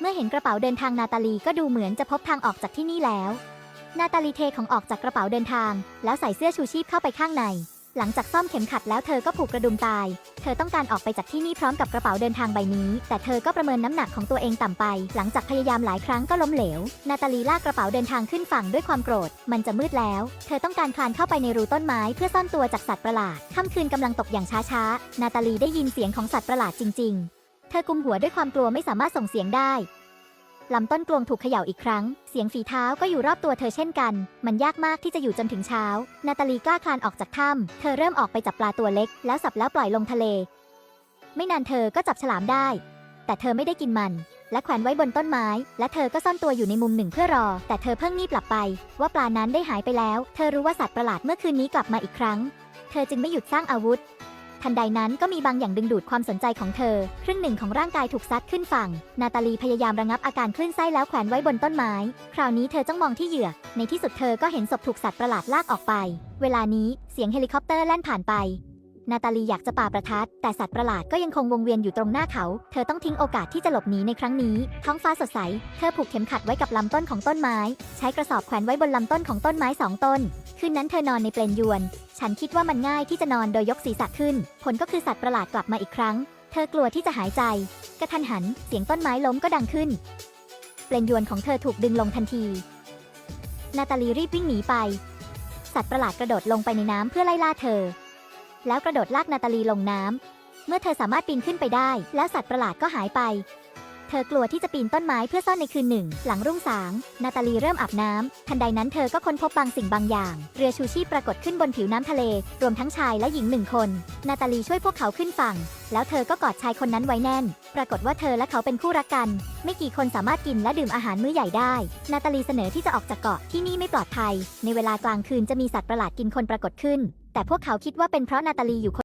เมื่อเห็นกระเป๋าเดินทางนาตาลีก็ดูเหมือนจะพบทางออกจากที่นี่แล้ว นาตาลีเทของออกจากกระเป๋าเดินทาง แล้วใส่เสื้อชูชีพเข้าไปข้างใน หลังจากซ่อมเข็มขัดแล้วเธอก็ผูกกระดุมตาย เธอต้องการออกไปจากที่นี่พร้อมกับกระเป๋าเดินทางใบนี้ แต่เธอก็ประเมินน้ำหนักของตัวเองต่ำไป หลังจากพยายามหลายครั้งก็ล้มเหลว นาตาลีลากกระเป๋าเดินทางขึ้นฝั่งด้วยความโกรธ มันจะมืดแล้ว เธอต้องการคลานเข้าไปในรูต้นไม้เพื่อซ่อนตัวจากสัตว์ประหลาดค่ำคืนกำลังตกอย่างช้าๆ นาตาลีได้ยินเสียงของสัตว์ประหลาดจริง ๆ เธอกุมหัวด้วยความกลัวไม่สามารถส่งเสียงได้ลำต้นกลวงถูกเขย่าอีกครั้ง เสียงฝีเท้าก็อยู่รอบตัวเธอเช่นกัน มันยากมากที่จะอยู่จนถึงเช้า นาตาลีกล้าคลานออกจากถ้ำ เธอเริ่มออกไปจับปลาตัวเล็ก แล้วสับแล้วปล่อยลงทะเล ไม่นานเธอก็จับฉลามได้ แต่เธอไม่ได้กินมัน และแขวนไว้บนต้นไม้ และเธอก็ซ่อนตัวอยู่ในมุมหนึ่งเพื่อรอ แต่เธอเพิ่งงีบหลับไป ว่าปลานั้นได้หายไปแล้ว เธอรู้ว่าสัตว์ประหลาดเมื่อคืนนี้กลับมาอีกครั้ง เธอจึงไม่หยุดสร้างอาวุธ ทันใดนั้นก็มีบางอย่างดึงดูดความสนใจของเธอ ครึ่งหนึ่งของร่างกายถูกซัดขึ้นฝั่ง นาตาลีพยายามระงับอาการคลื่นไส้แล้วแขวนไว้บนต้นไม้ คราวนี้เธอจ้องมองที่เหยื่อ ในที่สุดเธอก็เห็นศพถูกสัตว์ประหลาดลากออกไป เวลานี้เสียงเฮลิคอปเตอร์แล่นผ่านไป นาตาลีอยากจะป่าประทัด แต่สัตว์ประหลาดก็ยังคงวงเวียนอยู่ตรงหน้าเขา เธอต้องทิ้งโอกาสที่จะหลบหนีในครั้งนี้ ท้องฟ้าสดใส เธอผูกเข็มขัดไว้กับลำต้นของต้นไม้ ใช้กระสอบแขวนไว้บนลำต้นของต้นไม้สองต้น คืนนั้นเธอนอนในเปลนยวน ฉันคิดว่ามันง่ายที่จะนอนโดยยกศีรษะขึ้น ผลก็คือสัตว์ประหลาดกลับมาอีกครั้ง เธอกลัวที่จะหายใจ กระทันหัน เสียงต้นไม้ล้มก็ดังขึ้น เปลนยวนของเธอถูกดึงลงทันที นาตาลีรีบวิ่งหนีไป สัตว์ประหลาดกระโดดลงไปในน้ำเพื่อไล่ล่าเธอ แล้วกระโดดลากนาตาลีลงน้ำ เมื่อเธอสามารถปีนขึ้นไปได้ แล้วสัตว์ประหลาดก็หายไป เธอกลัวที่จะปีนต้นไม้เพื่อซ่อนในคืนหนึ่ง หลังรุ่งสาง นาตาลีเริ่มอาบน้ำ ทันใดนั้นเธอก็ค้นพบบางสิ่งบางอย่าง เรือชูชีพปรากฏขึ้นบนผิวน้ำทะเล รวมทั้งชายและหญิงหนึ่งคน นาตาลีช่วยพวกเขาขึ้นฝั่ง แล้วเธอก็กอดชายคนนั้นไว้แน่น ปรากฏว่าเธอและเขาเป็นคู่รักกัน ไม่กี่คนสามารถกินและดื่มอาหารมื้อใหญ่ได้ นาตาลีเสนอที่จะออกจากเกาะที่นี่ไม่ปลอดภัย ในเวลากลางคืนจะมีสัตว์ประหลาดกินคนปรากฏขึ้น แต่พวกเขาคิดว่าเป็นเพราะนาตาลีอยู่คน